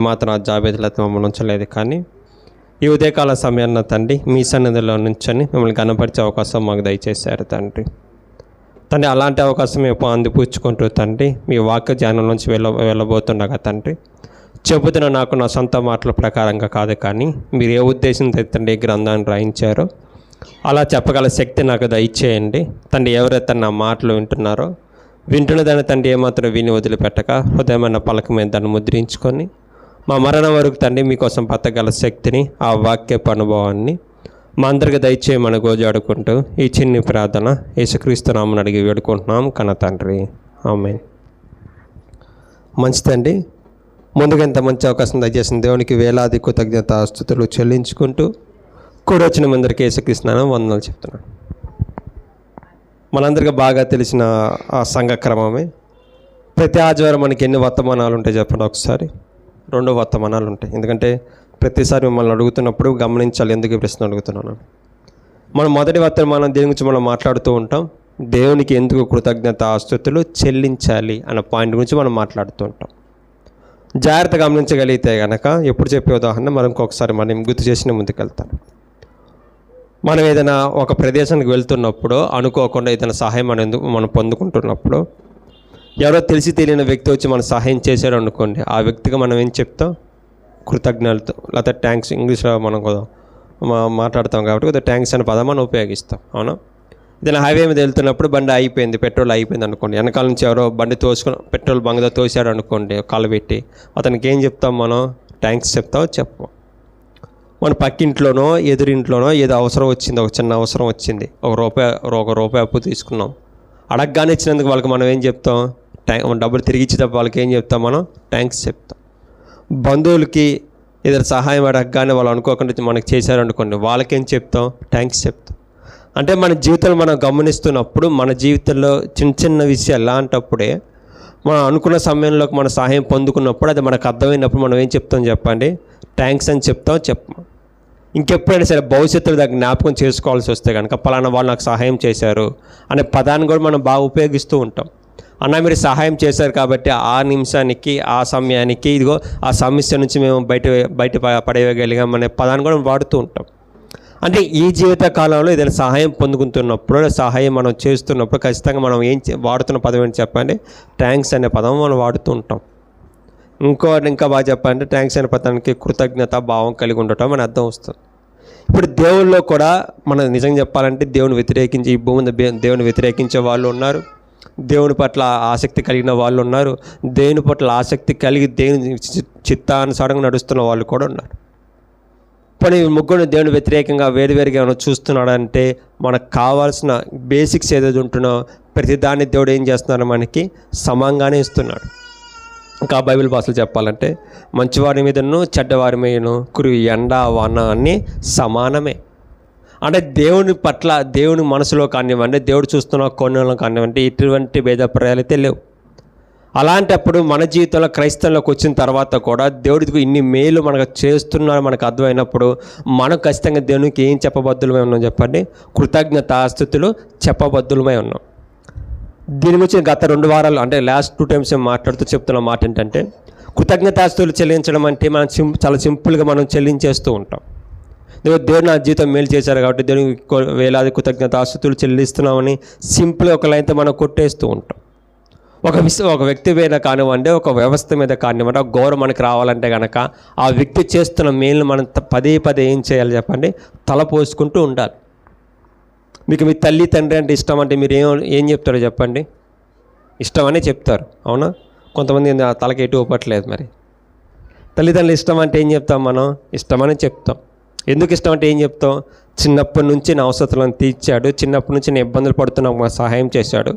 మాత్రం ఆ జాబితాలతో మమ్మల్ని ఉంచలేదు. కానీ ఈ ఉదయకాల సమయాన్న తండ్రి మీ సన్నిధిలో నుంచని మిమ్మల్ని కనపరిచే అవకాశం మాకు దయచేశారు తండ్రి. తండ్రి అలాంటి అవకాశం మేము అందిపుచ్చుకుంటూ తండ్రి మీ వాక్య ధ్యానం నుంచి వెళ్ళ వెళ్ళబోతుండగా తండ్రి చెబుతున్న నాకు నా సొంత మాటల ప్రకారంగా కాదు కానీ మీరు ఏ ఉద్దేశంతో తండ్రి ఈ గ్రంథాన్ని రాయించారో అలా చెప్పగల శక్తి నాకు దయచేయండి. తండ్రి ఎవరైతే నా మాటలు వింటున్నారో వింటున్న తండ్రి ఏమాత్రం విని వదిలిపెట్టక హృదయమైన పలక మీద దాన్ని ముద్రించుకొని మా మరణం వరకు తండ్రి మీకోసం బతకగల శక్తిని ఆ వాక్యపు అనుభవాన్ని మా అందరికి దయచేయమని గోజాడుకుంటూ ఈ చిన్ని ప్రార్థన యేసుక్రీస్తు నామని అడిగి వేడుకుంటున్నాం. కన తండ్రి. ఆమె మంచిదండి ముందుగా ఇంత మంచి అవకాశం దయచేసిన దేవునికి వేలాది కృతజ్ఞత స్థుతులు చెల్లించుకుంటూ కూడా వచ్చిన మందరికి యేసుక్రీస్తున్నాను వందనాలు చెప్తున్నాను. మనందరికీ బాగా తెలిసిన ఆ సంఘక్రమమే ప్రతి ఆదివారం మనకి ఎన్ని వర్తమానాలు ఉంటాయి చెప్పండి ఒకసారి. రెండు వర్తమానాలు ఉంటాయి. ఎందుకంటే ప్రతిసారి మిమ్మల్ని అడుగుతున్నప్పుడు గమనించాలి ఎందుకు ఈ ప్రశ్న అడుగుతున్నాను. మనం మొదటి వర్తమానం దేని గురించి మనం మాట్లాడుతూ ఉంటాం? దేవునికి ఎందుకు కృతజ్ఞత ఆస్తుతులు చెల్లించాలి అన్న పాయింట్ గురించి మనం మాట్లాడుతూ ఉంటాం. జాగ్రత్త గమనించగలిగితే కనుక ఎప్పుడు చెప్పే ఉదాహరణ మనం ఇంకొకసారి మనం గుర్తు చేసిన ముందుకెళ్తాను. మనం ఏదైనా ఒక ప్రదేశానికి వెళ్తున్నప్పుడు అనుకోకుండా ఏదైనా సహాయం మనం ఎందుకు మనం పొందుకుంటున్నప్పుడు ఎవరో తెలిసి తెలియని వ్యక్తి వచ్చి మన సహాయం చేశాడు అనుకోండి ఆ వ్యక్తికి మనం ఏం చెప్తాం? కృతజ్ఞతలతో లేకపోతే ట్యాంక్స్ ఇంగ్లీష్లో మనం మాట్లాడతాం కాబట్టి కొద్దిగా ట్యాంక్స్ అనే పదం మనం ఉపయోగిస్తాం అవునా? ఏదైనా హైవే మీద వెళ్తున్నప్పుడు బండి అయిపోయింది పెట్రోల్ అయిపోయింది అనుకోండి వెనకాల నుంచి ఎవరో బండి తోసుకుని పెట్రోల్ బంగదో తోసాడు అనుకోండి కాలు పెట్టి అతనికి ఏం చెప్తాం మనం? ట్యాంక్స్ చెప్తావో? చెప్పు మన పక్కింట్లోనో ఎదురింట్లోనో ఏదో అవసరం వచ్చింది ఒక చిన్న అవసరం వచ్చింది ఒక రూపాయి ఒక రూపాయి అప్పు తీసుకున్నాం అడగగానే ఇచ్చినందుకు వాళ్ళకి మనం ఏం చెప్తాం? ట్యాంక్ డబ్బులు తిరిగి ఇచ్చేటప్పుడు వాళ్ళకి ఏం చెప్తాం మనం? థ్యాంక్స్ చెప్తాం. బంధువులకి ఏదైనా సహాయం అడగగానే వాళ్ళు అనుకోకుండా మనకి చేశారనుకోండి వాళ్ళకేం చెప్తాం? థ్యాంక్స్ చెప్తాం. అంటే మన జీవితంలో మనం గమనిస్తున్నప్పుడు మన జీవితంలో చిన్న చిన్న విషయాలు అలాంటప్పుడే మనం అనుకున్న సమయంలో మన సహాయం పొందుకున్నప్పుడు అది మనకు అర్థమైనప్పుడు మనం ఏం చెప్తాం చెప్పండి? థ్యాంక్స్ అని చెప్తాం చెప్పం. ఇంకెప్పుడైనా సరే భవిష్యత్తులో దగ్గర జ్ఞాపకం చేసుకోవాల్సి వస్తే కనుక పలానా వాళ్ళు నాకు సహాయం చేశారు అనే పదాన్ని కూడా మనం బాగా ఉపయోగిస్తూ ఉంటాం. అన్న మీరు సహాయం చేశారు కాబట్టి ఆ నిమిషానికి ఆ సమయానికి ఇదిగో ఆ సమస్య నుంచి మేము బయట బయట పడేయగలిగాం అనే పదాన్ని కూడా వాడుతూ ఉంటాం. అంటే ఈ జీవిత కాలంలో ఏదైనా సహాయం పొందుకుంటున్నప్పుడు సహాయం మనం చేస్తున్నప్పుడు ఖచ్చితంగా మనం ఏం చే- వాడుతున్న పదం ఏంటి చెప్పండి? థ్యాంక్స్ అనే పదం మనం వాడుతూ ఉంటాం. ఇంకో ఇంకా బాగా చెప్పాలంటే థ్యాంక్స్ అనే పదానికి కృతజ్ఞత భావం కలిగి ఉండటం అని అర్థం వస్తుంది. ఇప్పుడు దేవుల్లో కూడా మనం నిజంగా చెప్పాలంటే దేవుని వ్యతిరేకించి ఈ భూమి దేవుని వ్యతిరేకించే వాళ్ళు ఉన్నారు. దేవుని పట్ల ఆసక్తి కలిగిన వాళ్ళు ఉన్నారు. దేవుని పట్ల ఆసక్తి కలిగి దేవుని చిత్తానుసారంగా నడుస్తున్న వాళ్ళు కూడా ఉన్నారు. పోనీ ముగ్గురు దేవుని వ్యతిరేకంగా వేరువేరుగా ఏమైనా చూస్తున్నాడంటే మనకు కావాల్సిన బేసిక్స్ ఏదైతే ఉంటున్నో ప్రతిదాన్ని దేవుడు ఏం చేస్తున్నారు మనకి సమంగానే ఇస్తున్నాడు. ఇంకా బైబిల్ భాషలు చెప్పాలంటే మంచివారి మీదను చెడ్డవారి మీదను కురి ఎండ వాన అన్నీ సమానమే. అంటే దేవుని పట్ల దేవుని మనసులో కానివ్వండి దేవుడు చూస్తున్న కోణంలో కానివ్వండి ఇటువంటి భేదప్రాయాలు అయితే లేవు. అలాంటప్పుడు మన జీవితంలో క్రైస్తవంలోకి వచ్చిన తర్వాత కూడా దేవుడికి ఇన్ని మేలు మనకు చేస్తున్నారు మనకు అర్థమైనప్పుడు మనం ఖచ్చితంగా దేవునికి ఏం చెప్పబద్దులమై ఉన్నాం చెప్పండి? కృతజ్ఞతాస్థుతులు చెప్పబద్దులమై ఉన్నాం. దీని గురించి గత రెండు వారాలు అంటే లాస్ట్ టూ టైమ్స్ మాట్లాడుతూ చెప్తున్న మాట ఏంటంటే కృతజ్ఞతాస్తులు చెల్లించడం అంటే మనం చాలా సింపుల్గా మనం చెల్లించేస్తూ ఉంటాం. దేవుడు నా జీవితం మేలు చేశారు కాబట్టి దేవునికి వేలాది కృతజ్ఞత ఆస్తులు చెల్లిస్తున్నామని సింపుల్ ఒక లైన్తో మనం కొట్టేస్తూ ఉంటాం. ఒక విష ఒక వ్యక్తి మీద కానివ్వండి ఒక వ్యవస్థ మీద కానివ్వండి ఒక గౌరవం మనకి రావాలంటే కనుక ఆ వ్యక్తి చేస్తున్న మేలు మనం పదే పదే ఏం చేయాలి చెప్పండి? తల పోసుకుంటూ ఉండాలి. మీకు మీ తల్లి తండ్రి అంటే ఇష్టం అంటే మీరు ఏం ఏం చెప్తారో చెప్పండి. ఇష్టమనే చెప్తారు అవునా? కొంతమంది ఆ తలకి ఎటు ఒప్పట్లేదు మరి. తల్లిదండ్రులు ఇష్టం అంటే ఏం చెప్తాం మనం? ఇష్టమని చెప్తాం. ఎందుకు ఇష్టం అంటే ఏం చెప్తాం చిన్నప్పటి నుంచి నా అవసరాలను తీర్చాడు. చిన్నప్పటి నుంచి నేను ఇబ్బందులు పడుతున్నా నాకు సహాయం చేశాడు.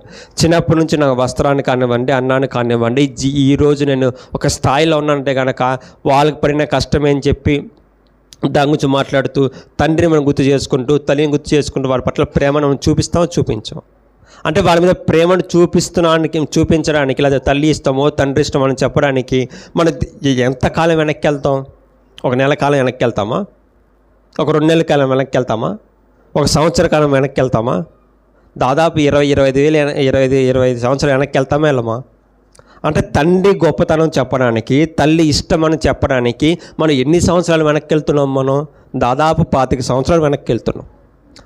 చిన్నప్పటి నుంచి నాకు వస్త్రాన్ని కానివ్వండి అన్నాన్ని కానివ్వండి జీ- ఈ రోజు నేను ఒక స్థాయిలో ఉన్నానంటే కనుక వాళ్ళకి పడిన కష్టమే అని చెప్పి దాని గురించి మాట్లాడుతూ తండ్రిని మనం గుర్తు చేసుకుంటూ తల్లిని గుర్తు చేసుకుంటూ వాళ్ళ పట్ల ప్రేమను మనం చూపిస్తాం చూపించాం. అంటే వాళ్ళ మీద ప్రేమను చూపిస్తున్నానికి చూపించడానికి లేదా తల్లి ఇష్టమో తండ్రి ఇష్టమో అని చెప్పడానికి మనం ఎంతకాలం వెనక్కి వెళ్తాం? ఒక నెల కాలం వెనక్కి వెళ్తామా? ఒక రెండు నెలల కాలం వెనక్కి వెళ్తామా? ఒక సంవత్సర కాలం వెనక్కి వెళ్తామా? దాదాపు ఇరవై ఇరవై ఐదు వేలు ఇరవై ఐదు ఇరవై ఐదు సంవత్సరాలు వెనక్కి వెళ్తామా వెళ్ళమా? అంటే తండ్రి గొప్పతనం చెప్పడానికి తల్లి ఇష్టం అని చెప్పడానికి మనం ఎన్ని సంవత్సరాలు వెనక్కి వెళ్తున్నాం మనం? దాదాపు పాతిక సంవత్సరాలు వెనక్కి వెళ్తున్నాం.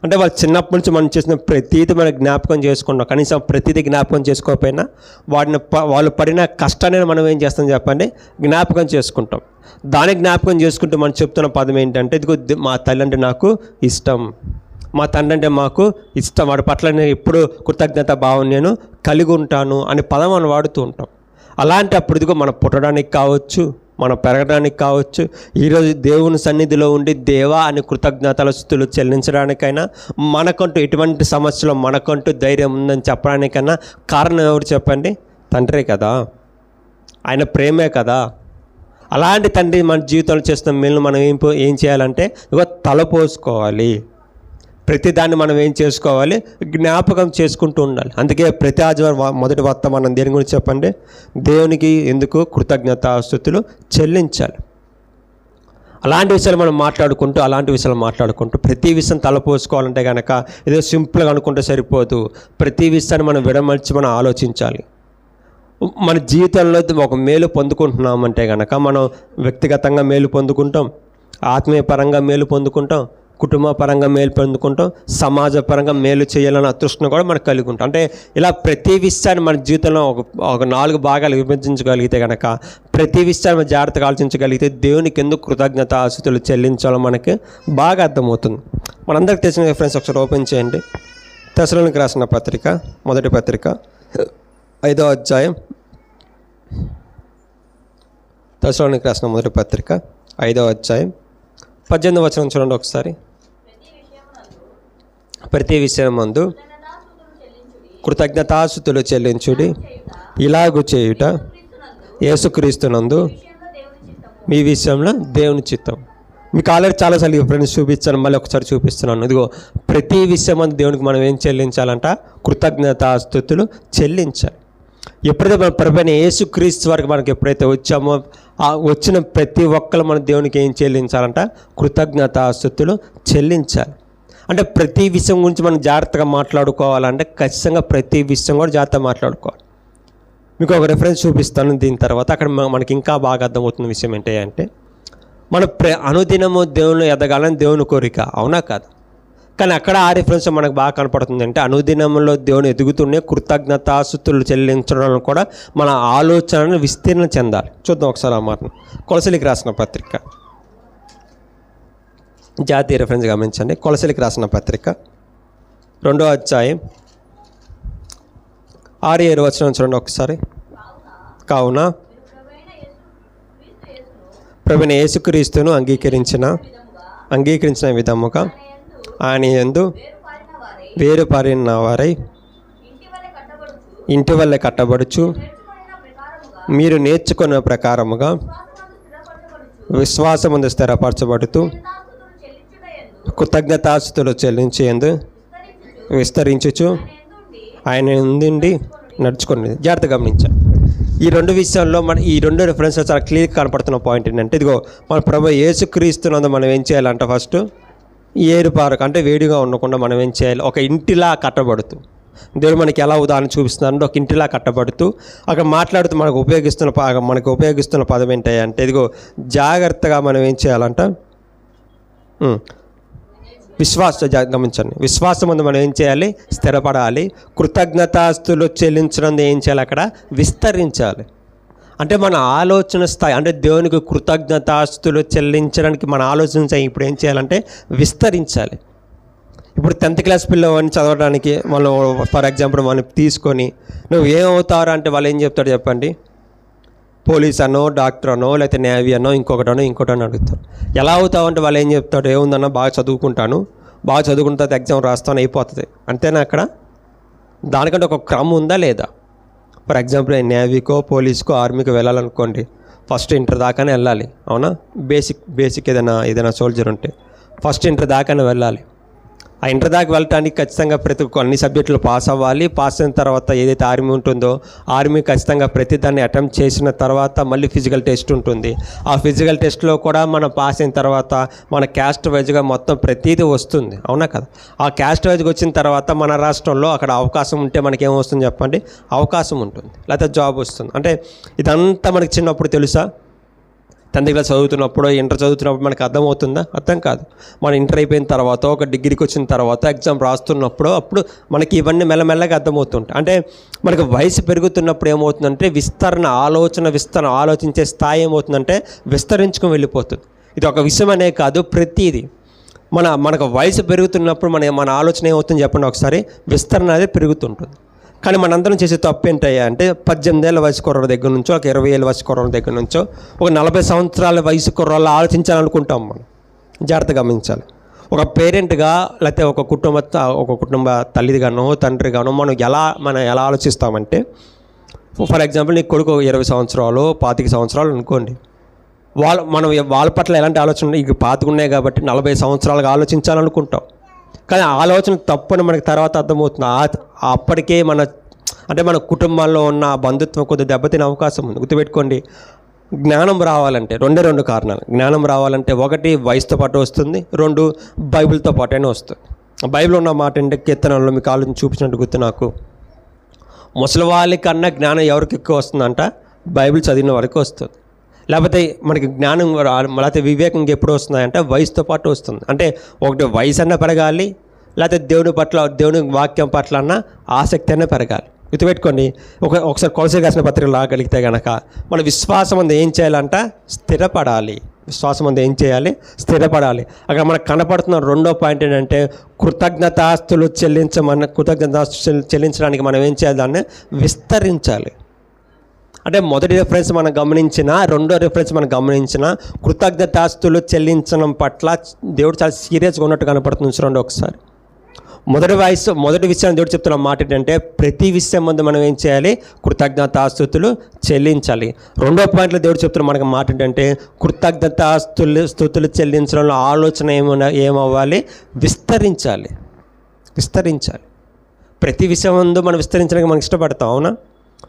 అంటే వాళ్ళు చిన్నప్పటి నుంచి మనం చేసిన ప్రతీది మనం జ్ఞాపకం చేసుకున్నాం కనీసం ప్రతిదీ జ్ఞాపకం చేసుకోకపోయినా వాడిని ప వాళ్ళు పడిన కష్టాన్ని మనం ఏం చేస్తాం చెప్పండి? జ్ఞాపకం చేసుకుంటాం. దాన్ని జ్ఞాపకం చేసుకుంటూ మనం చెప్తున్న పదం ఏంటంటే ఇదిగో మా తల్లి అంటే నాకు ఇష్టం. మా తండ్రి అంటే మాకు ఇష్టం. వాడి పట్ల నేను ఎప్పుడు కృతజ్ఞత భావం నేను కలిగి ఉంటాను అనే పదం మనం వాడుతూ ఉంటాం. అలాంటి అప్పుడు ఇదిగో మనం పుట్టడానికి కావచ్చు మనం పెరగడానికి కావచ్చు. ఈరోజు దేవుని సన్నిధిలో ఉండి దేవా అని కృతజ్ఞతల స్థుతులు చెల్లించడానికైనా మనకంటూ ఎటువంటి సమస్యలో మనకంటూ ధైర్యం ఉందని చెప్పడానికైనా కారణం ఎవరు చెప్పండి? తండ్రే కదా. ఆయన ప్రేమే కదా. అలాంటి తండ్రి మన జీవితంలో చేస్తున్న మేలు మనం ఏం ఏం చేయాలంటే ఇగో తలపోసుకోవాలి ప్రతిదాన్ని మనం ఏం చేసుకోవాలి? జ్ఞాపకం చేసుకుంటూ ఉండాలి. అందుకే ప్రతి ఆదివారం మొదటి వత్త మనం దేని గురించి చెప్పండి? దేవునికి ఎందుకు కృతజ్ఞతాస్థుతులు చెల్లించాలి. అలాంటి విషయాలు మనం మాట్లాడుకుంటూ అలాంటి విషయాలు మాట్లాడుకుంటూ ప్రతి విషయం తలపోసుకోవాలంటే కనుక ఏదో సింపుల్గా అనుకుంటే సరిపోదు. ప్రతి విషయాన్ని మనం విడమర్చి మనం ఆలోచించాలి. మన జీవితంలో ఒక మేలు పొందుకుంటున్నామంటే కనుక మనం వ్యక్తిగతంగా మేలు పొందుకుంటాం ఆత్మీయపరంగా మేలు పొందుకుంటాం కుటుంబ పరంగా మేలు పొందుకుంటాం సమాజ పరంగా మేలు చేయాలన్న తృష్ణ కూడా మనకు కలిగి ఉంటాం. అంటే ఇలా ప్రతి విషయాన్ని మన జీవితంలో ఒక ఒక నాలుగు భాగాలు విభజించగలిగితే కనుక ప్రతి విషయాన్ని మనం జాగ్రత్తగా ఆలోచించగలిగితే దేవునికి ఎందుకు కృతజ్ఞత ఆశతులు చెల్లించాలో మనకి బాగా అర్థమవుతుంది. మనందరికి తెలిసిన ఫ్రెండ్స్ ఒకసారి ఓపెన్ చేయండి. తెసలోనికి రాసిన పత్రిక మొదటి పత్రిక ఐదో అధ్యాయం. దశలోనికి రాసిన మొదటి పత్రిక ఐదో అధ్యాయం. పద్దెనిమిది వచనం చూడండి ఒకసారి. ప్రతి విషయం మందు కృతజ్ఞతాసుతులు చెల్లించుడి. ఇలాగు చేయుట యేసుక్రీస్తునందు మీ విషయంలో దేవుని చిత్తం. మీకు ఆల్రెడీ చాలాసార్లు ఫ్రెండ్స్ చూపించాను మళ్ళీ ఒకసారి చూపిస్తున్నాను. ఇదిగో ప్రతి విషయం అందు దేవునికి మనం ఏం చెల్లించాలంట? కృతజ్ఞతాస్థుతులు చెల్లించాలి. ఎప్పుడైతే మన ప్రభుత్వ యేసుక్రీస్తు వరకు మనకి ఎప్పుడైతే వచ్చామో ఆ వచ్చిన ప్రతి ఒక్కరు మన దేవునికి ఏం చెల్లించాలంట? కృతజ్ఞతాస్థుతులు చెల్లించాలి. అంటే ప్రతి విషయం గురించి మనం జాగ్రత్తగా మాట్లాడుకోవాలంటే ఖచ్చితంగా ప్రతి విషయం కూడా జాగ్రత్తగా మాట్లాడుకోవాలి. మీకు ఒక రెఫరెన్స్ చూపిస్తాను దీని తర్వాత. అక్కడ మనకి ఇంకా బాగా అర్థమవుతున్న విషయం ఏంటి అంటే మన ప్ర అనుదినము దేవుని ఎదగాలని దేవుని కోరిక. అవునా కాదు? కానీ అక్కడ ఆ రిఫరెన్స్ మనకు బాగా కనపడుతుంది అంటే అనుదినంలో దేవుని ఎదుగుతూనే కృతజ్ఞతాసుతులు చెల్లించడం కూడా మన ఆలోచనను విస్తీర్ణం చెందాలి. చూద్దాం ఒకసారి ఆ మాటను. కొలసలికి రాసిన పత్రిక. జాతీయ రిఫరెన్స్ గమనించండి. కొలసలికి రాసిన పత్రిక రెండో అధ్యాయం ఆరు ఏడు వచ్చిన చూడండి ఒకసారి. కావున ప్రవీణ యేసుక్రీస్తును అంగీకరించిన అంగీకరించిన విధముగా ఆయన ఎందు వేరు పారిన వారై ఇంటి వల్లే కట్టబడుచు మీరు నేర్చుకున్న ప్రకారముగా విశ్వాసముందు స్థిరపరచబడుతూ కృతజ్ఞతాస్తులు చెల్లించేందు విస్తరించచ్చు ఆయన ఉండి నడుచుకుని జాగ్రత్త గమనించాలి ఈ రెండు విషయాల్లో మన ఈ రెండు రిఫరెన్స్లో చాలా క్లియర్ కనపడుతున్న పాయింట్ ఏంటంటే ఇదిగో మన ప్రభు యేసుక్రీస్తునందు మనం ఏం చేయాలంటే ఫస్ట్ ఏరు పారకు అంటే వేడిగా ఉండకుండా మనం ఏం చేయాలి? ఒక ఇంటిలా కట్టబడుతూ దేవుడు మనకి ఎలా ఉదాహరణ చూపిస్తున్నారంటే ఒక ఇంటిలా కట్టబడుతూ అక్కడ మాట్లాడుతూ మనకు ఉపయోగిస్తున్న మనకు ఉపయోగిస్తున్న పదం ఏంటంటే ఇదిగో జాగ్రత్తగా మనం ఏం చేయాలంట విశ్వాస గమనించండి. విశ్వాసం ముందు మనం ఏం చేయాలి? స్థిరపడాలి. కృతజ్ఞతాస్తులు చెల్లించడం ఏం చేయాలి అక్కడ? విస్తరించాలి. అంటే మన ఆలోచన స్థాయి అంటే దేవునికి కృతజ్ఞతాస్తులు చెల్లించడానికి మన ఆలోచన స్థాయి ఇప్పుడు ఏం చేయాలంటే విస్తరించాలి. ఇప్పుడు టెన్త్ క్లాస్ పిల్లవాడిని చదవడానికి వాళ్ళు ఫర్ ఎగ్జాంపుల్ మనం తీసుకొని నువ్వు ఏమవుతారు అంటే వాళ్ళు ఏం చెప్తాడు చెప్పండి. పోలీస్ అనో డాక్టర్ అనో లేకపోతే నేవీ అనో ఇంకొకటనో ఇంకోటనో అడుగుతారు. ఎలా అవుతావు అంటే వాళ్ళు ఏం చెప్తాడు ఏముందన్నా బాగా చదువుకుంటాను. బాగా చదువుకున్న తర్వాత ఎగ్జామ్ రాస్తాను అయిపోతుంది. అంతేనా అక్కడ? దానికంటే ఒక క్రమం ఉందా లేదా? ఫర్ ఎగ్జాంపుల్ నేవీకో పోలీస్కో ఆర్మీకో వెళ్ళాలనుకోండి ఫస్ట్ ఇంటర్ దాకానే వెళ్ళాలి అవునా? బేసిక్ బేసిక్ ఏదైనా ఏదైనా సోల్జర్ ఉంటే ఫస్ట్ ఇంటర్ దాకానే వెళ్ళాలి. ఆ ఇంటర్ దాకా వెళ్ళటానికి ఖచ్చితంగా ప్రతి ఒక్క అన్ని సబ్జెక్టులు పాస్ అవ్వాలి. పాస్ అయిన తర్వాత ఏదైతే ఆర్మీ ఉంటుందో ఆర్మీ ఖచ్చితంగా ప్రతి దాన్ని అటెంప్ట్ చేసిన తర్వాత మళ్ళీ ఫిజికల్ టెస్ట్ ఉంటుంది. ఆ ఫిజికల్ టెస్ట్లో కూడా మనం పాస్ అయిన తర్వాత మన క్యాస్ట్ వైజ్గా మొత్తం ప్రతిదీ వస్తుంది. అవునా కదా? ఆ క్యాస్ట్ వైజ్గా వచ్చిన తర్వాత మన రాష్ట్రంలో అక్కడ అవకాశం ఉంటే మనకేం వస్తుంది చెప్పండి? అవకాశం ఉంటుంది. లేకపోతే జాబ్ వస్తుంది. అంటే ఇదంతా మనకి చిన్నప్పుడు తెలుసా? టెన్త్ క్లాస్ చదువుతున్నప్పుడు ఇంటర్ చదువుతున్నప్పుడు మనకు అర్థమవుతుందా? అర్థం కాదు. మన ఇంటర్ అయిపోయిన తర్వాత ఒక డిగ్రీకి వచ్చిన తర్వాత ఎగ్జామ్ రాస్తున్నప్పుడు అప్పుడు మనకి ఇవన్నీ మెల్లమెల్లగా అర్థమవుతుంటాయి. అంటే మనకు వయసు పెరుగుతున్నప్పుడు ఏమవుతుందంటే విస్తరణ ఆలోచన విస్తరణ ఆలోచించే స్థాయి ఏమవుతుందంటే విస్తరించుకొని వెళ్ళిపోతుంది. ఇది ఒక విషయం అనే కాదు ప్రతిదీ. మన మనకు వయసు పెరుగుతున్నప్పుడు మన మన ఆలోచన ఏమవుతుంది చెప్పండి ఒకసారి. విస్తరణ అనేది పెరుగుతుంటుంది. కానీ మనందరం చేసే తప్పు ఏంటయ్యా అంటే పద్దెనిమిది ఏళ్ళ వయసు కుర్రోళ్ళ దగ్గర నుంచో ఒక ఇరవై ఏళ్ళ వయసు కుర్రోళ్ళ దగ్గర నుంచో ఒక నలభై సంవత్సరాల వయసు కుర్రోళ్ళు ఆలోచించాలనుకుంటాం మనం. జాగ్రత్త గమనించాలి. ఒక పేరెంట్గా లేకపోతే ఒక కుటుంబ ఒక కుటుంబ తల్లిగానో తండ్రిగానో మనం ఎలా మనం ఎలా ఆలోచిస్తామంటే ఫర్ ఎగ్జాంపుల్ నీ కొడుకు ఇరవై సంవత్సరాలు పాతిక సంవత్సరాలు అనుకోండి. వాళ్ళ మనం వాళ్ళ పట్ల ఎలాంటి ఆలోచన ఇక పాతికున్నాయి కాబట్టి నలభై సంవత్సరాలుగా ఆలోచించాలనుకుంటాం. కానీ ఆలోచన తప్పని మనకి తర్వాత అర్థమవుతుంది. ఆ- అప్పటికే మన అంటే మన కుటుంబాల్లో ఉన్న బంధుత్వం కొద్దిగా దెబ్బతినే అవకాశం ఉంది. గుర్తుపెట్టుకోండి జ్ఞానం రావాలంటే రెండే రెండు కారణాలు. జ్ఞానం రావాలంటే ఒకటి వయసుతో పాటు వస్తుంది. రెండు బైబిల్తో పాటైనా వస్తుంది. బైబిల్ ఉన్న మాట అంటే కీర్తనలో మీకు ఆలోచన చూపించినట్టు గుర్తు నాకు. ముసలి కన్నా జ్ఞానం ఎవరికి ఎక్కువ వస్తుందంట? బైబిల్ చదివిన వరకు వస్తుంది. లేకపోతే మనకి జ్ఞానం లేకపోతే వివేకం ఎప్పుడు వస్తుందంటే వయసుతో పాటు వస్తుంది. అంటే ఒకటి వయసు అన్న పెరగాలి లేకపోతే దేవుని పట్ల దేవుని వాక్యం పట్ల అన్న ఆసక్తి అన్న పెరగాలి. గుర్తుపెట్టుకోండి ఒక ఒకసారి కొలసి రాసిన పత్రిక లాగలిగితే గనక మన విశ్వాసం అందు ఏం చేయాలంట? స్థిరపడాలి. విశ్వాసం అందు ఏం చేయాలి? స్థిరపడాలి. అక్కడ మనకు కనపడుతున్న రెండో పాయింట్ ఏంటంటే కృతజ్ఞతాస్తులు చెల్లించమన్న కృతజ్ఞతాస్తులు చెల్లించడానికి మనం ఏం చేయాలి దాన్ని? విస్తరించాలి. అంటే మొదటి రిఫరెన్స్ మనం గమనించిన రెండో రిఫరెన్స్ మనం గమనించిన కృతజ్ఞతాస్తులు చెల్లించడం పట్ల దేవుడు చాలా సీరియస్గా ఉన్నట్టు కనపడుతుంది. చూడండి ఒకసారి. మొదటి వయసు మొదటి విషయం దేవుడు చెప్తున్న మాట ఏంటంటే ప్రతి విషయం ముందు మనం ఏం చేయాలి? కృతజ్ఞతాస్తుతులు చెల్లించాలి. రెండో పాయింట్లో దేవుడు చెప్తున్న మనకి మాట ఏంటంటే కృతజ్ఞతాస్తులు స్థుతులు చెల్లించడంలో ఆలోచన ఏమైనా ఏమవ్వాలి? విస్తరించాలి. విస్తరించాలి. ప్రతి విషయం ముందు మనం విస్తరించడానికి మనం ఇష్టపడతాం అవునా?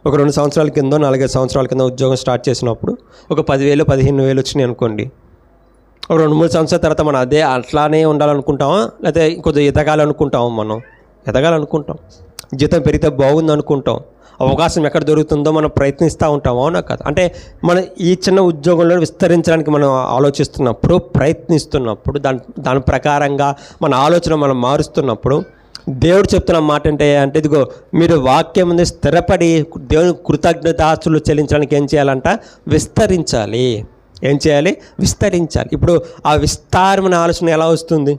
ఒక రెండు సంవత్సరాల కింద నాలుగైదు సంవత్సరాల కింద ఉద్యోగం స్టార్ట్ చేసినప్పుడు ఒక పదివేలు పదిహేను వేలు వచ్చినాయి అనుకోండి. ఒక రెండు మూడు సంవత్సరాల తర్వాత మనం అదే అట్లానే ఉండాలనుకుంటామా? లేకపోతే కొద్దిగా ఎదగాలనుకుంటాము మనం? ఎదగాలనుకుంటాం జీతం పెరిగితే బాగుంది అనుకుంటాం. అవకాశం ఎక్కడ దొరుకుతుందో మనం ప్రయత్నిస్తూ ఉంటాం అవునా కదా? అంటే మనం ఈ చిన్న ఉద్యోగంలో విస్తరించడానికి మనం ఆలోచిస్తున్నప్పుడు ప్రయత్నిస్తున్నప్పుడు దాని దాని ప్రకారంగా మన ఆలోచన మనం మారుస్తున్నప్పుడు దేవుడు చెప్తున్న మాట అంటే అంటే ఇదిగో మీరు వాక్యం ముందు స్థిరపడి దేవుని కృతజ్ఞతాస్తులు చెల్లించడానికి ఏం చేయాలంట? విస్తరించాలి. ఏం చేయాలి? విస్తరించాలి. ఇప్పుడు ఆ విస్తారమైన ఆలోచన ఎలా వస్తుంది?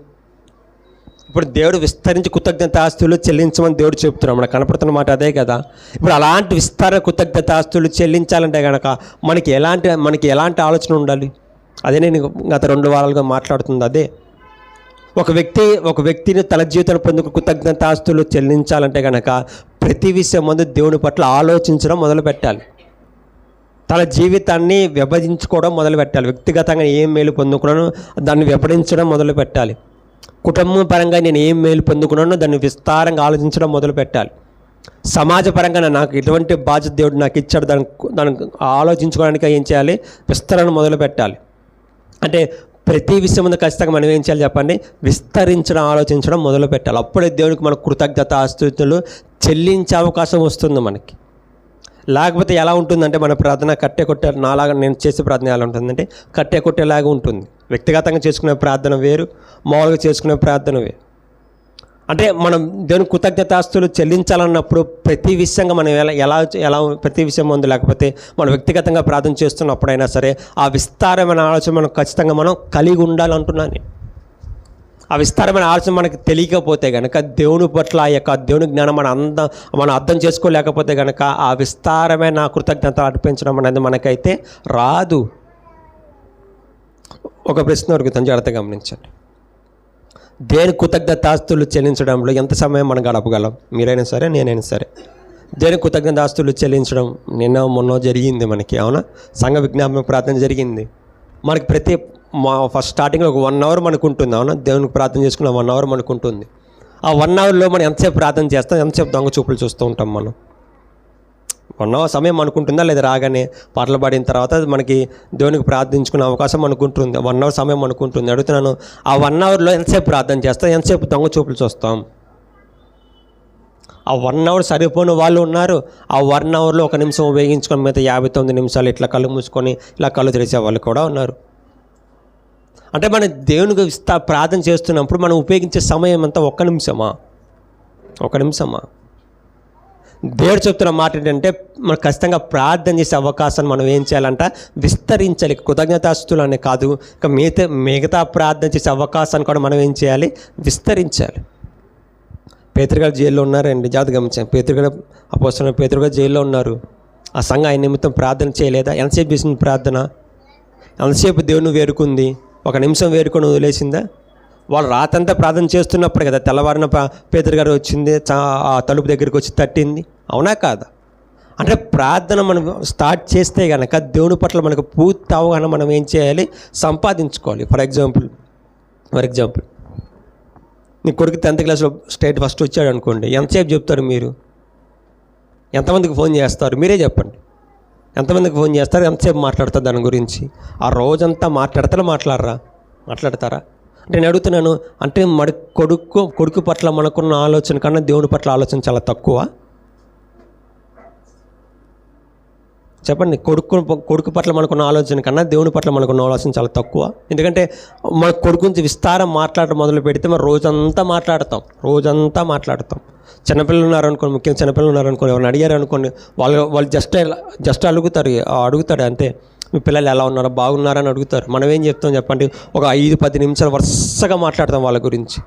ఇప్పుడు దేవుడు విస్తరించి కృతజ్ఞత ఆస్తులు చెల్లించమని దేవుడు చెప్తున్నాం మనకు కనపడుతున్న మాట అదే కదా. ఇప్పుడు అలాంటి విస్తార కృతజ్ఞత ఆస్తులు చెల్లించాలంటే కనుక మనకి ఎలాంటి మనకి ఎలాంటి ఆలోచన ఉండాలి? అదే నేను గత రెండు వారాలుగా మాట్లాడుతుంది అదే. ఒక వ్యక్తి ఒక వ్యక్తిని తన జీవితంలో పొందుకు కృతజ్ఞత ఆస్తులు చెల్లించాలంటే కనుక ప్రతి విషయం ముందు దేవుని పట్ల ఆలోచించడం మొదలు పెట్టాలి. తన జీవితాన్ని విభజించుకోవడం మొదలు పెట్టాలి. వ్యక్తిగతంగా ఏం మేలు పొందుకున్నానో దాన్ని విభజించడం మొదలు పెట్టాలి. కుటుంబం పరంగా నేను ఏం మేలు పొందుకున్నానో దాన్ని విస్తారంగా ఆలోచించడం మొదలు పెట్టాలి. సమాజపరంగా నాకు ఎటువంటి బాధ్యత దేవుడు నాకు ఇచ్చాడు దాని దాన్ని ఆలోచించుకోవడానికి ఏం చేయాలి? విస్తరణ మొదలు పెట్టాలి. అంటే ప్రతి విషయం ముందు ఖచ్చితంగా మనం ఏం చేయాలి చెప్పండి? విస్తరించడం ఆలోచించడం మొదలు పెట్టాలి. అప్పుడే దేవునికి మన కృతజ్ఞత ఆస్తుతులు చెల్లించే అవకాశం వస్తుంది మనకి. లేకపోతే ఎలా ఉంటుందంటే మన ప్రార్థన కట్టె కొట్టే నాలాగా నేను చేసే ప్రార్థన ఎలా ఉంటుందంటే కట్టె కొట్టేలాగా ఉంటుంది. వ్యక్తిగతంగా చేసుకునే ప్రార్థన వేరు మామూలుగా చేసుకునే ప్రార్థన వేరు. అంటే మనం దేవుని కృతజ్ఞతాస్తులు చెల్లించాలన్నప్పుడు ప్రతి విషయంగా మనం ఎలా ఎలా ఎలా ప్రతి విషయం ముందు లేకపోతే మనం వ్యక్తిగతంగా ప్రార్థన చేస్తున్నప్పుడైనా సరే ఆ విస్తారమైన ఆలోచన మనం ఖచ్చితంగా మనం కలిగి ఉండాలంటున్నాను నేను. ఆ విస్తారమైన ఆలోచన మనకి తెలియకపోతే కనుక దేవుని పట్ల ఆ యొక్క దేవుని జ్ఞానం మన అంద మనం అర్థం చేసుకోలేకపోతే కనుక ఆ విస్తారమైన కృతజ్ఞత అర్పించడం అనేది మనకైతే రాదు ఒక ప్రశ్న అడుగుతాను జాగ్రత్త గమనించండి దేని కృతజ్ఞతాస్తులు చెల్లించడంలో ఎంత సమయం మనం గడపగలం? మీరైనా సరే నేనైనా సరే. దేని కృతజ్ఞతాస్తులు చెల్లించడం నిన్న మొన్న జరిగింది మనకి అవునా? సంఘ విజ్ఞాపన ప్రార్థన జరిగింది. మనకి ప్రతి మా ఫస్ట్ స్టార్టింగ్లో ఒక వన్ అవర్ మనకు ఉంటుంది అవునా? దేవునికి ప్రార్థన చేసుకున్న వన్ అవర్ మనకు ఉంటుంది. ఆ వన్ అవర్లో మనం ఎంతసేపు ప్రార్థన చేస్తాం ఎంతసేపు దొంగ చూపులు చూస్తూ ఉంటాం మనం? వన్ అవర్ సమయం అనుకుంటుందా లేదా రాగానే పాటలు పాడిన తర్వాత మనకి దేవునికి ప్రార్థించుకునే అవకాశం అనుకుంటుంది. వన్ అవర్ సమయం అనుకుంటుంది. అడుగుతున్నాను ఆ వన్ అవర్లో ఎంతసేపు ప్రార్థన చేస్తాం ఎంతసేపు దొంగ చూపులు చూస్తాం? ఆ వన్ అవర్ సరిపోని వాళ్ళు ఉన్నారు. ఆ వన్ అవర్లో ఒక నిమిషం ఉపయోగించుకొని మిగతా యాభై తొమ్మిది నిమిషాలు ఇట్లా కళ్ళు మూసుకొని ఇలా కళ్ళు తెరిచే వాళ్ళు కూడా ఉన్నారు. అంటే మన దేవునికి ఇస్తా ప్రార్థన చేస్తున్నప్పుడు మనం ఉపయోగించే సమయం అంతా ఒక్క నిమిషమా? ఒక నిమిషమా? దేవుడు చెప్తున్న మాట ఏంటంటే మనం ఖచ్చితంగా ప్రార్థన చేసే అవకాశాన్ని మనం ఏం చేయాలంట? విస్తరించాలి. కృతజ్ఞతాస్తులు అనే కాదు. ఇంకా మిగతా మిగతా ప్రార్థన చేసే అవకాశాన్ని కూడా మనం ఏం చేయాలి? విస్తరించాలి. పేతృగారు జైల్లో ఉన్నారండి. జాగ్రత్త గమనించాను పేతృగారు అపోస్తున్న పేతృగారు జైల్లో ఉన్నారు. ఆ సంఘం ఆయన నిమిత్తం ప్రార్థన చేయలేదా? ఎంతసేపు చేసింది ప్రార్థన? ఎంతసేపు దేవుని వేరుకుంది ఒక నిమిషం వేరుకొని వదిలేసిందా? వాళ్ళు రాతంతా ప్రార్థన చేస్తున్నప్పుడు కదా తెల్లవారిన పేదరు గారు వచ్చింది చా- ఆ తలుపు దగ్గరికి వచ్చి తట్టింది. అవునా కాదా? అంటే ప్రార్థన మనం స్టార్ట్ చేస్తే కనుక దేవుని పట్ల మనకు పూర్తి అవగాహన మనం ఏం చేయాలి? సంపాదించుకోవాలి. For example for example. నీ కొడుకు టెన్త్ క్లాస్లో స్టేట్ ఫస్ట్ వచ్చాడు అనుకోండి ఎంతసేపు చెప్తారు మీరు? ఎంతమందికి ఫోన్ చేస్తారు? మీరే చెప్పండి. ఎంతమందికి ఫోన్ చేస్తారు? ఎంతసేపు మాట్లాడతారు దాని గురించి? ఆ రోజంతా మాట్లాడతారా మాట్లాడరా? మాట్లాడతారా? నేను అడుగుతున్నాను అంటే మన కొడుకు కొడుకు పట్ల మనకున్న ఆలోచన కన్నా దేవుని పట్ల ఆలోచన చాలా తక్కువ? చెప్పండి కొడుకు కొడుకు పట్ల మనకున్న ఆలోచన కన్నా దేవుని పట్ల మనకున్న ఆలోచన చాలా తక్కువ? ఎందుకంటే మన కొడుకు గురించి విస్తారం మాట్లాడడం మొదలు పెడితే మనం రోజంతా మాట్లాడతాం రోజంతా మాట్లాడతాం. చిన్నపిల్లలు ఉన్నారనుకోండి ముఖ్యంగా చిన్నపిల్లలు ఉన్నారనుకోండి ఎవరిని అడిగారు అనుకోండి వాళ్ళు వాళ్ళు జస్ట్ జస్ట్ అడుగుతారు అడుగుతాడు అంతే. మీ పిల్లలు ఎలా ఉన్నారో బాగున్నారని అడుగుతారు. మనం ఏం చెప్తాం చెప్పండి? ఒక ఐదు పది నిమిషాలు వరుసగా మాట్లాడతాం వాళ్ళ గురించి.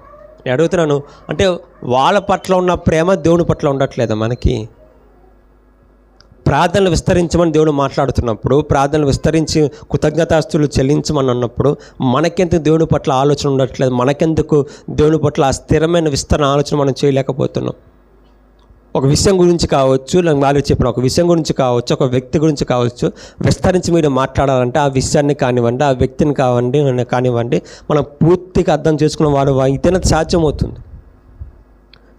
నేను అడుగుతున్నాను అంటే వాళ్ళ పట్ల ఉన్న ప్రేమ దేవుని పట్ల ఉండట్లేదా మనకి? ప్రార్థనలు విస్తరించమని దేవుడు మాట్లాడుతున్నప్పుడు ప్రార్థనలు విస్తరించి కృతజ్ఞతాస్తులు చెల్లించమని అన్నప్పుడు మనకెందుకు దేవుని పట్ల ఆలోచన ఉండట్లేదు? మనకెందుకు దేవుని పట్ల ఆ స్థిరమైన విస్తరణ ఆలోచన మనం చేయలేకపోతున్నాం? ఒక విషయం గురించి కావచ్చు వాళ్ళు చెప్పిన ఒక విషయం గురించి కావచ్చు ఒక వ్యక్తి గురించి కావచ్చు విస్తరించి మీరు మాట్లాడాలంటే ఆ విషయాన్ని కానివ్వండి ఆ వ్యక్తిని కావండి కానివ్వండి మనం పూర్తిగా అర్థం చేసుకున్న వాడు అయితేనే సాధ్యమవుతుంది.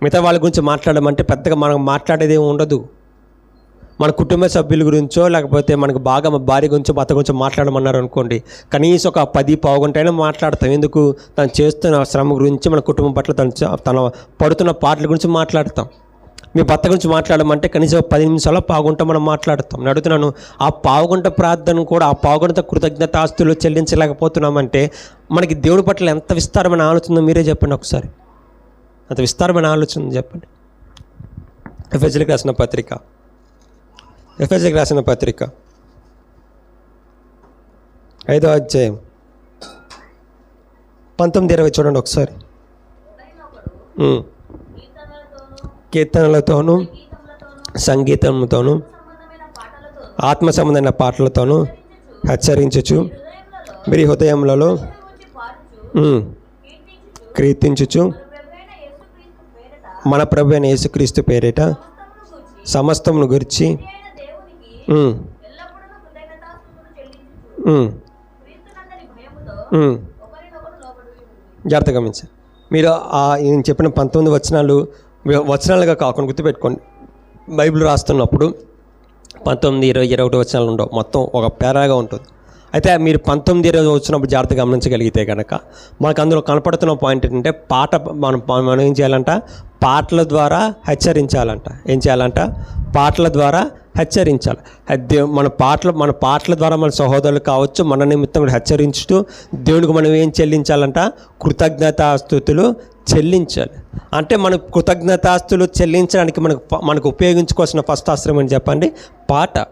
మిగతా వాళ్ళ గురించి మాట్లాడమంటే పెద్దగా మనం మాట్లాడేది ఉండదు. మన కుటుంబ సభ్యుల గురించో లేకపోతే మనకు బాగా మా భార్య గురించో భర్త గురించో మాట్లాడమన్నారు అనుకోండి కనీసం ఒక పది పావుగంటైనా మాట్లాడతాం. ఎందుకు? తను చేస్తున్న శ్రమ గురించి మన కుటుంబం పట్ల తను తన పడుతున్న పాటల గురించి మాట్లాడతాం. మీ భర్త గురించి మాట్లాడమంటే కనీసం పది నిమిషాలు పావుగంట మనం మాట్లాడతాం. నేను అడుగుతున్నాను ఆ పావుగంట ప్రార్థన కూడా ఆ పావుగంట కృతజ్ఞత ఆస్తులు చెల్లించలేకపోతున్నామంటే మనకి దేవుడి పట్ల ఎంత విస్తారమైన ఆలోచన మీరే చెప్పండి ఒకసారి. అంత విస్తారమైన ఆలోచన చెప్పండి. ఎఫ్ఎస్ఎల్కి రాసిన పత్రిక. ఎఫ్ఎస్ఎల్కి రాసిన పత్రిక. ఐదో అధ్యాయం. పంతొమ్మిది ఇరవై చూడండి ఒకసారి. కీర్తనలతోనూ సంగీతంతోనూ ఆత్మ సంబంధమైన పాటలతోనూ హెచ్చరించచ్చు మీ హృదయములలో ఉమ్, కీర్తించుచు మన ప్రభు అయిన యేసుక్రీస్తు పేరిట సమస్తమును గురించి జాగ్రత్త గమనించారు మీరు ఆ నేను చెప్పిన పంతొమ్మిది వచనాలు వచనాలుగా కాకుండా గుర్తుపెట్టుకోండి. బైబిల్ రాస్తున్నప్పుడు పంతొమ్మిది ఇరవై ఇరవై ఒకటి వచనాలు ఉండవు. మొత్తం ఒక పేరాగా ఉంటుంది. అయితే మీరు పంతొమ్మిది ఇరవై వచ్చినప్పుడు జాగ్రత్త గమనించగలిగితే కనుక మనకు అందులో కనపడుతున్న పాయింట్ ఏంటంటే పాట మనం మనం ఏం చేయాలంట? పాటల ద్వారా హెచ్చరించాలంట. ఏం చేయాలంట? పాటల ద్వారా హెచ్చరించాలి. మన పాటలు మన పాటల ద్వారా మన సహోదరులు కావచ్చు మన నిమిత్తం కూడా హెచ్చరించుతూ దేవునికి మనం ఏం చెల్లించాలంట? కృతజ్ఞతాస్తుతులు చెల్లించాలి. అంటే మన కృతజ్ఞతాస్తులు చెల్లించడానికి మనకు మనకు ఉపయోగించుకోవాల్సిన ఫస్ట్ అస్త్రం అని చెప్పండి పాట.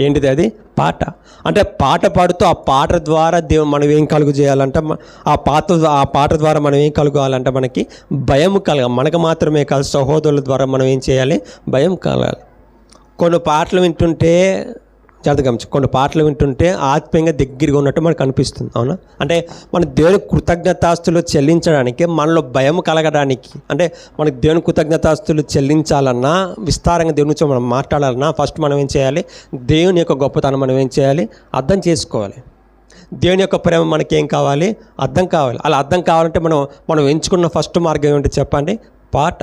ఏంటిది అది? పాట. అంటే పాట పాడుతూ ఆ పాట ద్వారా దేవుడు మనం ఏం కలుగు చేయాలంటే? ఆ పాట ఆ పాట ద్వారా మనం ఏం కలుగాలంటే? మనకి భయం కలగాలి మనకు మాత్రమే కాదు సహోదరుల ద్వారా మనం ఏం చేయాలి? భయం కలగాలి. కొన్ని పాటలు వింటుంటే జాగ్రత్త గమనించు కొన్ని పాటలు వింటుంటే ఆత్మీయంగా దగ్గరగా ఉన్నట్టు మనకు అనిపిస్తుంది అవునా? అంటే మన దేవుని కృతజ్ఞతాస్తులు చెల్లించడానికి మనలో భయం కలగడానికి అంటే మనకు దేవుని కృతజ్ఞతాస్తులు చెల్లించాలన్నా విస్తారంగా దేవుని నుంచి మనం మాట్లాడాలన్నా ఫస్ట్ మనం ఏం చేయాలి? దేవుని యొక్క గొప్పతనం మనం ఏం చేయాలి? అర్థం చేసుకోవాలి. దేవుని యొక్క ప్రేమ మనకేం కావాలి? అర్థం కావాలి. అలా అర్థం కావాలంటే మనం మనం ఎంచుకున్న ఫస్ట్ మార్గం ఏంటి చెప్పండి? పాట.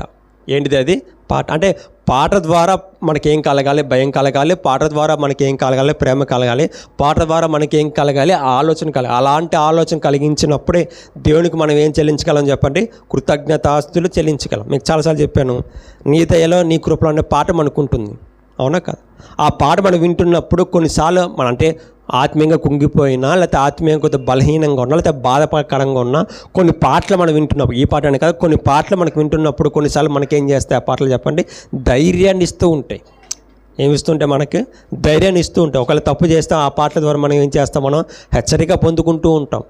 ఏంటిది అది? పాట. అంటే పాట ద్వారా మనకేం కలగాలి భయం కలగాలి పాట ద్వారా మనకేం కలగాలి ప్రేమ కలగాలి పాట ద్వారా మనకేం కలగాలి ఆలోచన కలగాలి. అలాంటి ఆలోచన కలిగించినప్పుడే దేవునికి మనం ఏం చెల్లించగలం చెప్పండి? కృతజ్ఞతాస్తులు చెల్లించగలం. మీకు చాలాసార్లు చెప్పాను నీ దయలో నీ కృపలో అనే పాట మనకుంటుంది అవునా కాదు? ఆ పాట మనం వింటున్నప్పుడు కొన్నిసార్లు మన అంటే ఆత్మీయంగా కుంగిపోయినా లేకపోతే ఆత్మీయంగా కొద్దిగా బలహీనంగా ఉన్నా లేకపోతే బాధపడకరంగా ఉన్నా కొన్ని పాటలు మనం వింటున్నప్పుడు ఈ పాట అనే కాదు కొన్ని పాటలు మనకు వింటున్నప్పుడు కొన్నిసార్లు మనకేం చేస్తాయి? ఆ పాటలు చెప్పండి. ధైర్యాన్ని ఇస్తూ ఉంటాయి. ఏమిస్తుంటే మనకి? ధైర్యాన్ని ఇస్తూ ఉంటాయి. ఒకవేళ తప్పు చేస్తే ఆ పాటల ద్వారా మనం ఏం చేస్తాం మనం? హెచ్చరిక పొందుకుంటూ ఉంటాం.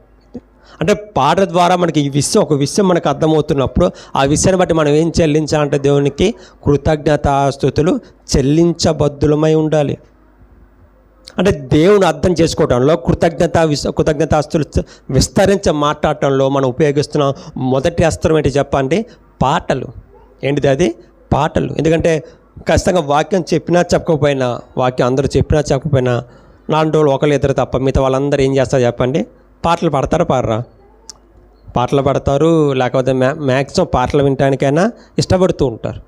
అంటే పాట ద్వారా మనకి ఈ విషయం ఒక విషయం మనకు అర్థమవుతున్నప్పుడు ఆ విషయాన్ని బట్టి మనం ఏం చెల్లించాలంటే దేవునికి కృతజ్ఞతాస్థుతులు చెల్లించబద్దులమై ఉండాలి. అంటే దేవుని అర్థం చేసుకోవడంలో కృతజ్ఞత విస్ కృతజ్ఞతాస్తులు విస్తరించ మాట్లాడటంలో మనం ఉపయోగిస్తున్న. మొదటి అస్త్రం ఏంటి చెప్పండి? పాటలు. ఏంటిది అది? పాటలు. ఎందుకంటే ఖచ్చితంగా వాక్యం చెప్పినా చెప్పకపోయినా వాక్యం అందరూ చెప్పినా చెప్పకపోయినా నాలుగు రోజులు ఒకళ్ళు ఇద్దరు తప్ప మిగతా వాళ్ళందరూ ఏం చేస్తారు చెప్పండి? పాటలు పాడతారా పాడరా? పాటలు పాడతారు లేకపోతే మ్యా మ్యాక్సిమం పాటలు వినటానికైనా ఇష్టపడుతూ ఉంటారు.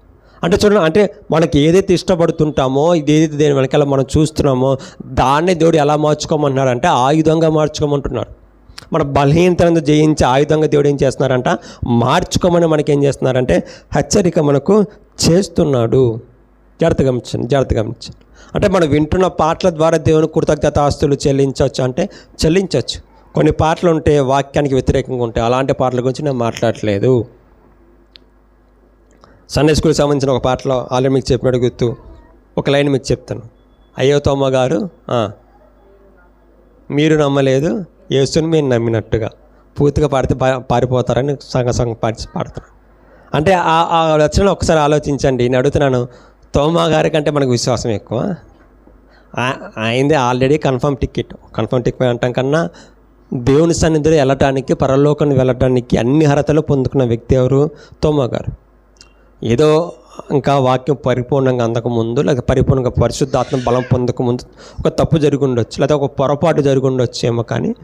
అంటే చూడండి అంటే మనకి ఏదైతే ఇష్టపడుతుంటామో ఇది ఏదైతే దేని వెనకాల మనం చూస్తున్నామో దాన్నే దేవుడు ఎలా మార్చుకోమంటున్నాడంటే ఆయుధంగా మార్చుకోమంటున్నాడు. మన బలహీనతను జయించే ఆయుధంగా దేవుడు ఏం చేస్తున్నారంట మార్చుకోమని మనకి ఏం చేస్తున్నారంటే హెచ్చరిక మనకు చేస్తున్నాడు. జాగ్రత్త గమనించండి జాగ్రత్త గమనించండి. అంటే మనం వింటున్న పాటల ద్వారా దేవుని కృతజ్ఞత ఆస్తులు చెల్లించవచ్చు అంటే చెల్లించవచ్చు. కొన్ని పాటలు ఉంటే వాక్యానికి వ్యతిరేకంగా ఉంటాయి. అలాంటి పాటల గురించి నేను మాట్లాడట్లేదు సండే స్కూల్కి సంబంధించిన ఒక పాటలో ఆల్రెడీ మీకు చెప్పినట్టు గుర్తు. ఒక లైన్ మీకు చెప్తాను. అయ్యో తోమ్మ గారు మీరు నమ్మలేదు. యేసుని మీరు నమ్మినట్టుగా. పూర్తిగా పాడితే పా- పారిపోతారని సంఘ సంఘం పాడి పాడుతున్నాను అంటే ఆ ఆ ఒకసారి ఆలోచించండి. నేను అడుగుతున్నాను తోమా గారి కంటే మనకు విశ్వాసం ఎక్కువ? అయింది ఆయనదే already confirm ticket. Confirm ticket అంటాం కన్నా దేవుని సన్నిధిలో వెళ్ళటానికి పరలోకాన్ని వెళ్ళటానికి అన్ని అర్హతలు పొందుకున్న వ్యక్తి ఎవరు? తోమా గారు. ఏదో ఇంకా వాక్యం పరిపూర్ణంగా అందకముందు లేదా పరిపూర్ణంగా పరిశుద్ధాత్మ బలం పొందకముందు ఒక తప్పు జరిగి ఉండొచ్చు లేదా ఒక పొరపాటు జరిగి ఉండొచ్చు ఏమో కానీ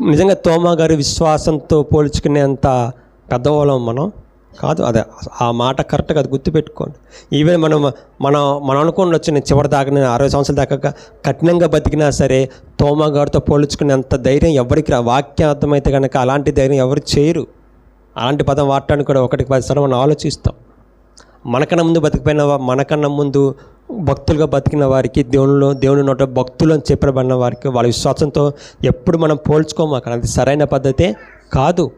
నిజంగా తోమా గారి విశ్వాసంతో పోల్చుకునేంత పెద్దవాళ్ళం మనం. కాదు అదే ఆ మాట కరెక్ట్గా అది గుర్తుపెట్టుకోండి. ఈవెన్ మనం మనం మనం అనుకోండి నేను చివరి దాకా నేను అరవై సంవత్సరాల దాకా కఠినంగా బతికినా సరే తోమా గారితో పోల్చుకునేంత ధైర్యం ఎవరికి రా వాక్యం అర్థమైతే కనుక అలాంటి ధైర్యం ఎవరు చేయరు. అలాంటి పదం వాడటానికి కూడా ఒకటికి పది సార్లు మనం ఆలోచిస్తాం. మనకన్నా ముందు బతికిపోయిన మనకన్నా ముందు భక్తులుగా బతికిన వారికి దేవునిలో దేవుని నోట భక్తులు అని చెప్పబడిన వారికి వాళ్ళ విశ్వాసంతో ఎప్పుడు మనం పోల్చుకోము. అక్కడ అది సరైన పద్ధతే కాదు.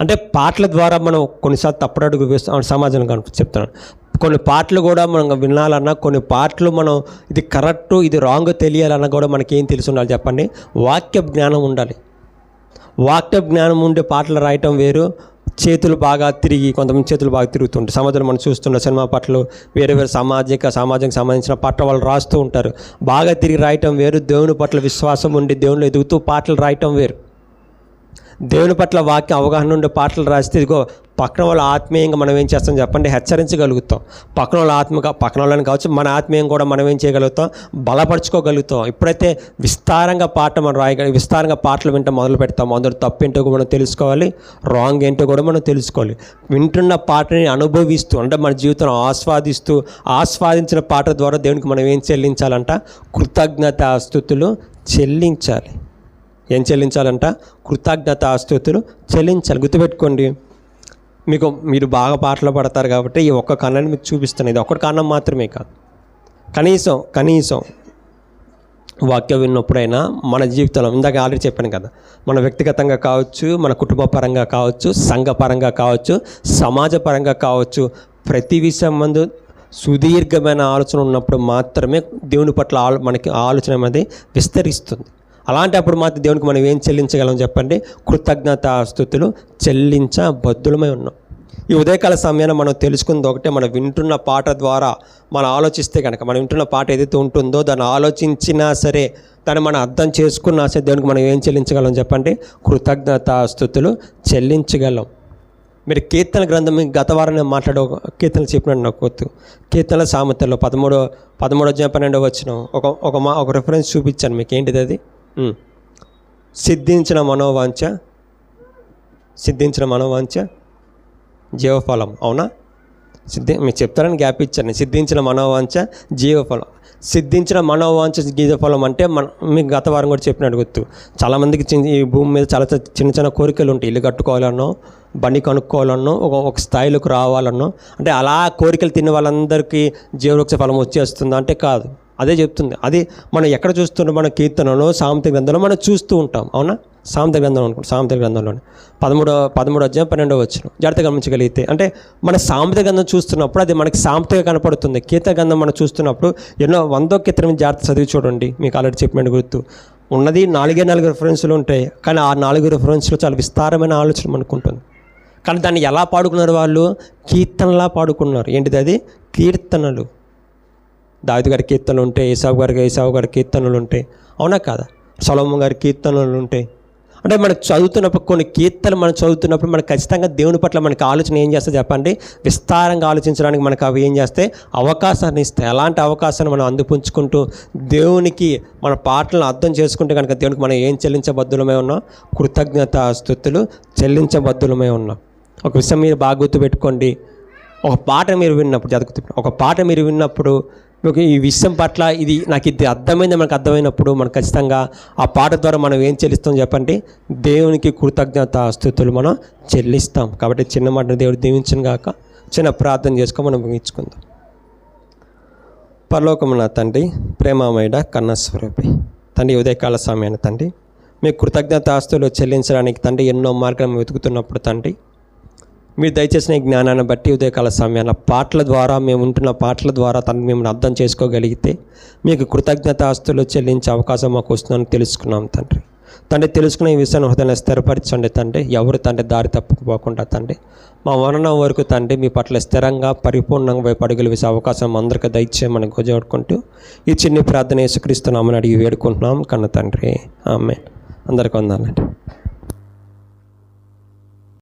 అంటే పాటల ద్వారా మనం కొన్నిసార్లు తప్పుడడుగు వేస్తాం సమాజం కనుక చెప్తున్నాను. కొన్ని పాటలు కూడా మనం వినాలన్నా కొన్ని పాటలు మనం ఇది కరెక్ట్ ఇది రాంగ్ తెలియాలన్నా కూడా మనకి ఏం తెలిసి ఉండాలి చెప్పండి? వాక్య జ్ఞానం ఉండాలి. వాక్య జ్ఞానం ఉండే పాటలు రాయటం వేరు. చేతులు బాగా తిరిగి కొంతమంది చేతులు బాగా తిరుగుతుంటారు. సమాజంలో మనం చూస్తున్న సినిమా పాటలు వేరే వేరే సామాజిక సమాజానికి సంబంధించిన పాటలు వాళ్ళు రాస్తూ ఉంటారు. బాగా తిరిగి రాయటం వేరు. దేవుని పట్ల విశ్వాసం ఉండి దేవుళ్ళు ఎదుగుతూ పాటలు రాయటం వేరు. దేవుని పట్ల వాక్యం అవగాహన ఉండే పాటలు రాస్తే ఇదిగో పక్కన వాళ్ళ ఆత్మీయంగా మనం ఏం చేస్తాం చెప్పండి? హెచ్చరించగలుగుతాం. పక్కన వాళ్ళ ఆత్మగా పక్కన వాళ్ళని కావచ్చు మన ఆత్మీయం కూడా మనం ఏం చేయగలుగుతాం? బలపరుచుకోగలుగుతాం. ఇప్పుడైతే విస్తారంగా పాట మనం రాయగల విస్తారంగా పాటలు వింటే మొదలు పెడతాం అందరు తప్పు ఏంటో కూడా మనం తెలుసుకోవాలి. రాంగ్ ఏంటో కూడా మనం తెలుసుకోవాలి. వింటున్న పాటని అనుభవిస్తూ అంటే మన జీవితం ఆస్వాదిస్తూ ఆస్వాదించిన పాట ద్వారా దేవునికి మనం ఏం చెల్లించాలంట? కృతజ్ఞత స్థుతులు చెల్లించాలి. ఏం చెల్లించాలంట? కృతజ్ఞత ఆస్తుతులు చెల్లించాలి. గుర్తుపెట్టుకోండి. మీకు మీరు బాగా పాటలు పడతారు కాబట్టి ఈ ఒక్క కన్నాన్ని మీకు చూపిస్తాను. ఇది ఒక్కటి కారణం మాత్రమే కాదు. కనీసం కనీసం వాక్యం విన్నప్పుడైనా మన జీవితంలో ఇందాక ఆల్రెడీ చెప్పాను కదా మన వ్యక్తిగతంగా కావచ్చు మన కుటుంబ పరంగా కావచ్చు సంఘపరంగా కావచ్చు సమాజపరంగా కావచ్చు ప్రతి విషయం మందు సుదీర్ఘమైన ఆలోచన ఉన్నప్పుడు మాత్రమే దేవుని పట్ల ఆలో మనకి ఆలోచన అనేది విస్తరిస్తుంది. అలాంటప్పుడు మాత్రం దేవునికి మనం ఏం చెల్లించగలం చెప్పండి? కృతజ్ఞత స్థుతులు చెల్లించబద్దులమై ఉన్నాం. ఈ ఉదయకాల సమయాన్ని మనం తెలుసుకుంది ఒకటే మనం వింటున్న పాట ద్వారా మనం ఆలోచిస్తే కనుక మనం వింటున్న పాట ఏదైతే ఉంటుందో దాన్ని ఆలోచించినా సరే దాన్ని మనం అర్థం చేసుకున్నా సరే దేవునికి మనం ఏం చెల్లించగలం చెప్పండి? కృతజ్ఞత స్థుతులు చెల్లించగలం. మీరు కీర్తన గ్రంథం మీకు గత వారం నేను మాట్లాడే కీర్తనలు చెప్పినట్టు నాకు గుర్తు. కీర్తనల సామెతల్లో పదమూడో పదమూడో పన్నెండో వచ్చిన ఒక ఒక మా ఒక రెఫరెన్స్ చూపించాను మీకు. ఏంటిది అది? సిద్ధించిన మనోవాంఛ సిద్ధించిన మనోవాంఛ జీవఫలం అవునా? సిద్ధి మీకు చెప్తారని గ్యాప్ ఇచ్చాను. సిద్ధించిన మనోవాంఛ జీవఫలం. సిద్ధించిన మనోవాంఛ జీవఫలం అంటే మన మీకు గత వారం కూడా చెప్పినట్టు గుర్తు. చాలామందికి చిన్న ఈ భూమి మీద చాలా చిన్న చిన్న కోరికలు ఉంటాయి. ఇల్లు కట్టుకోవాలన్నో బండి కొనుక్కోవాలన్నో ఒక ఒక స్థాయిలోకి రావాలన్నో అంటే అలా కోరికలు తిన్న వాళ్ళందరికీ జీవవృక్ష ఫలం వచ్చేస్తుందా అంటే కాదు. అదే చెప్తుంది. అది మనం ఎక్కడ చూస్తున్నాం మన కీర్తనలో సామెత గ్రంథంలో మనం చూస్తూ ఉంటాం. అవునా? సామెత గ్రంథం అనుకుంటాం సామెత గ్రంథంలోనే. పదమూడో పదమూడో అధ్యాయం పన్నెండో వచ్చిన జాగ్రత్త గమనించగలిగితే అంటే మన సామెత గ్రంథం చూస్తున్నప్పుడు అది మనకి సామెతగా కనపడుతుంది. కీర్త గ్రంథం మనం చూస్తున్నప్పుడు ఎన్నో వందో కీర్తనం జాగ్రత్త చదివి చూడండి. మీకు ఆల్రెడీ చెప్పినట్టు గుర్తు. ఉన్నది నాలుగే నాలుగు రిఫరెన్స్లు ఉంటాయి. కానీ ఆ నాలుగు రెఫరెన్స్లో చాలా విస్తారమైన ఆలోచన మనకు ఉంటుంది. కానీ దాన్ని ఎలా పాడుకున్నారు వాళ్ళు? కీర్తనలా పాడుకున్నారు. ఏంటిది అది? కీర్తనలు. దావిది గారి కీర్తనలు ఉంటాయి ఏసావు గారికి ఏసావు గారి కీర్తనలు ఉంటాయి అవునా కాదా? సొలమ్మ గారి కీర్తనలు ఉంటాయి అంటే మనం చదువుతున్నప్పుడు కొన్ని కీర్తనలు మనం చదువుతున్నప్పుడు మనకు ఖచ్చితంగా దేవుని పట్ల మనకి ఆలోచన ఏం చేస్తే చెప్పండి? విస్తారంగా ఆలోచించడానికి మనకు అవి ఏం చేస్తే అవకాశాన్ని ఇస్తాయి. అలాంటి అవకాశాన్ని మనం అందిపుంచుకుంటూ దేవునికి మన పాటలను అర్థం చేసుకుంటే కనుక దేవునికి మనం ఏం చెల్లించబద్దులమై ఉన్నాం? కృతజ్ఞత స్థుతులు చెల్లించబద్దులమై ఉన్నాం. ఒక విషయం మీరు బాగా గుర్తుపెట్టుకోండి. ఒక పాట మీరు విన్నప్పుడు జరుగుతు ఒక పాట మీరు విన్నప్పుడు ఈ విషయం పట్ల ఇది నాకు ఇది అర్థమైంది మనకు అర్థమైనప్పుడు మనం ఖచ్చితంగా ఆ పాట ద్వారా మనం ఏం చెల్లిస్తాం చెప్పండి. దేవునికి కృతజ్ఞత స్థుతులు మనం చెల్లిస్తాం. కాబట్టి చిన్న మాట దేవుడు దీవించను గాక. చిన్న ప్రార్థన చేసుకొని మనం ముగించుకుందాం. పరలోకమున తండ్రి ప్రేమామయుడ కన్నస్వరూపి తండ్రి ఉదయకాల సమయాన్ని తండ్రి మీ కృతజ్ఞత ఆస్తులు చెల్లించడానికి తండ్రి ఎన్నో మార్గాలు వెతుకుతున్నప్పుడు తండ్రి మీరు దయచేసిన ఈ జ్ఞానాన్ని బట్టి ఉదయకాల సమయాన పాటల ద్వారా మేము ఉంటున్న పాటల ద్వారా తను మేము అర్థం చేసుకోగలిగితే మీకు కృతజ్ఞత ఆస్తులు చెల్లించే అవకాశం మాకు వస్తుందని తెలుసుకున్నాం తండ్రి. తండ్రి తెలుసుకున్న ఈ విషయాన్ని హృదయాన్ని స్థిరపరచండి తండ్రి. ఎవరు తండ్రి దారి తప్పుకుపోకుండా తండ్రి. మా మరణం వరకు తండ్రి మీ పట్ల స్థిరంగా పరిపూర్ణంగా వైపు అడుగులు వేసే అవకాశం అందరికీ దయచేయమని గోజాడుకుంటూ ఈ చిన్ని ప్రార్థన యేసుక్రీస్తున్నామని అడిగి వేడుకుంటున్నాం. కన్న తండ్రి. ఆమె అందరికీ వందాలండి.